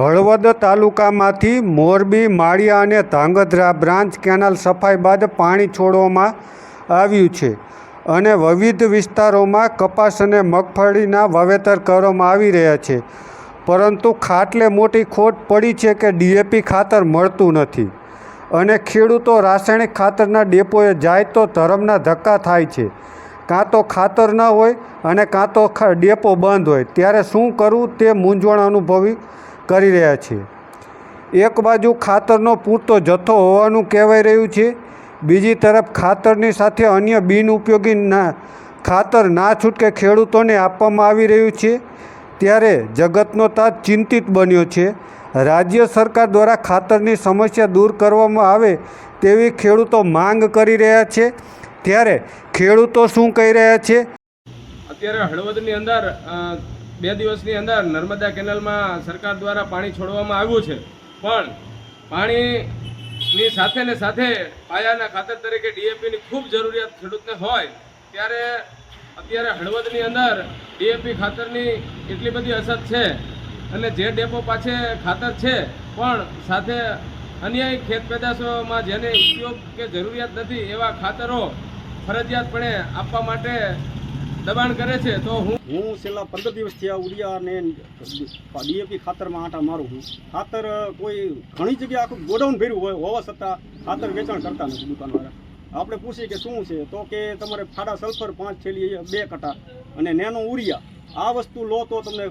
હળવદ તાલુકામાંથી મોરબી, માળિયા અને Dhrangadhra branch canal સફાઈ બાદ પાણી છોડવામાં આવ્યું છે અને વિવિધ વિસ્તારોમાં કપાસ અને મગફળીના વાવેતર કરવામાં આવી રહ્યા છે. પરંતુ ખાટલે મોટી ખોટ પડી છે કે ડીએપી ખાતર મળતું નથી અને ખેડૂતો રાસાયણિક ખાતરના ડેપોએ જાય તો ધરમના ધક્કા થાય છે. કાં તો ખાતર ન હોય અને કાં તો ડેપો બંધ હોય. ત્યારે શું કરવું તે મૂંઝવણ અનુભવી કરી રહ્યા છે. એક બાજુ ખાતરનો પૂરતો જથ્થો હોવાનું કહેવાય રહ્યું છે. બીજી તરફ ખાતરની સાથે અન્ય બિનઉપયોગી ના, ખાતર ના છૂટકે ખેડૂતોને આપવામાં આવી રહ્યું છે. ત્યારે જગતનો તાત ચિંતિત બન્યો છે. રાજ્ય સરકાર દ્વારા ખાતરની સમસ્યા દૂર કરવામાં આવે તેવી ખેડૂતો માંગ કરી રહ્યા છે. ત્યારે ખેડૂતો શું કહી રહ્યા છે? અત્યારે હળવદની અંદર બે દિવસની અંદર નર્મદા કેનાલમાં સરકાર દ્વારા પાણી છોડવામાં આવ્યું છે. પણ પાણીની સાથે ને સાથે પાયાના ખાતર તરીકે ડીએપીની ખૂબ જરૂરિયાત ખેડૂતને હોય, ત્યારે અત્યારે હળવદની અંદર ડીએપી ખાતરની એટલી બધી અછત છે અને જે ડેપો પાસે ખાતર છે, પણ સાથે અન્ય ખેત પેદાશોમાં જેને ઉપયોગ કે જરૂરિયાત નથી એવા ખાતરો ફરજિયાતપણે આપવા માટે દબાણ કરે છે, તો હું હું છેલ્લા પંદર દિવસથી આ ઉડિયા અને ડીએપી ખાતરમાં આંટા મારું છું. ખાતર કોઈ ઘણી જગ્યાએ આખું ગોડાઉન ભર્યું હોય હોવા છતાં ખાતર વેચાણ કરતા નથી દુકાનવાળા. આપણે પૂછીએ કે શું છે? તો કે તમારે ફાડા સલ્ફર પાંચ થેલી બે કટા અને નેનો ઉરિયા. આ વસ્તુ લો તો તમને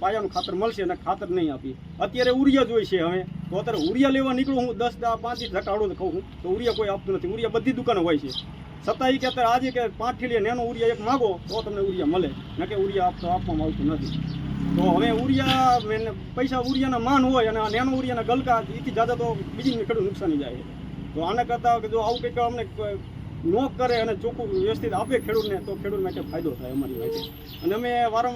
પાયાનું ખાતર મળશે અને ખાતર નહીં આપી. અત્યારે ઉરિયા જોઈએ છે હવે. તો અત્યારે ઉરિયા લેવા નીકળું હું દસ દા પાંચ ધટાડું કહું છું તો ઉરિયા કોઈ આપતું નથી. ઉરિયા બધી દુકાનો હોય છે. છતાં એ કે અત્યારે આજે કે પાંચ થેલી નેનો ઉરિયા એક માગો, તો તમને ઉરિયા મળે. ન કે ઉરિયા આપતો આપવામાં આવતું નથી. તો હવે ઉરિયા પૈસા ઉરિયાના માન હોય અને નેનો ઉરિયાના ગલકા એથી જ્યાદા તો બીજી ખેડૂત નુકસાની જાય. તો આના કરતાં કે જો આવું કંઈક અમને નો કરે અને ચોખ્ખું વ્યવસ્થિત આપે ખેડૂતને, તો ખેડૂત માટે ફાયદો થાય અમારી માટે અને અમે વારંવાર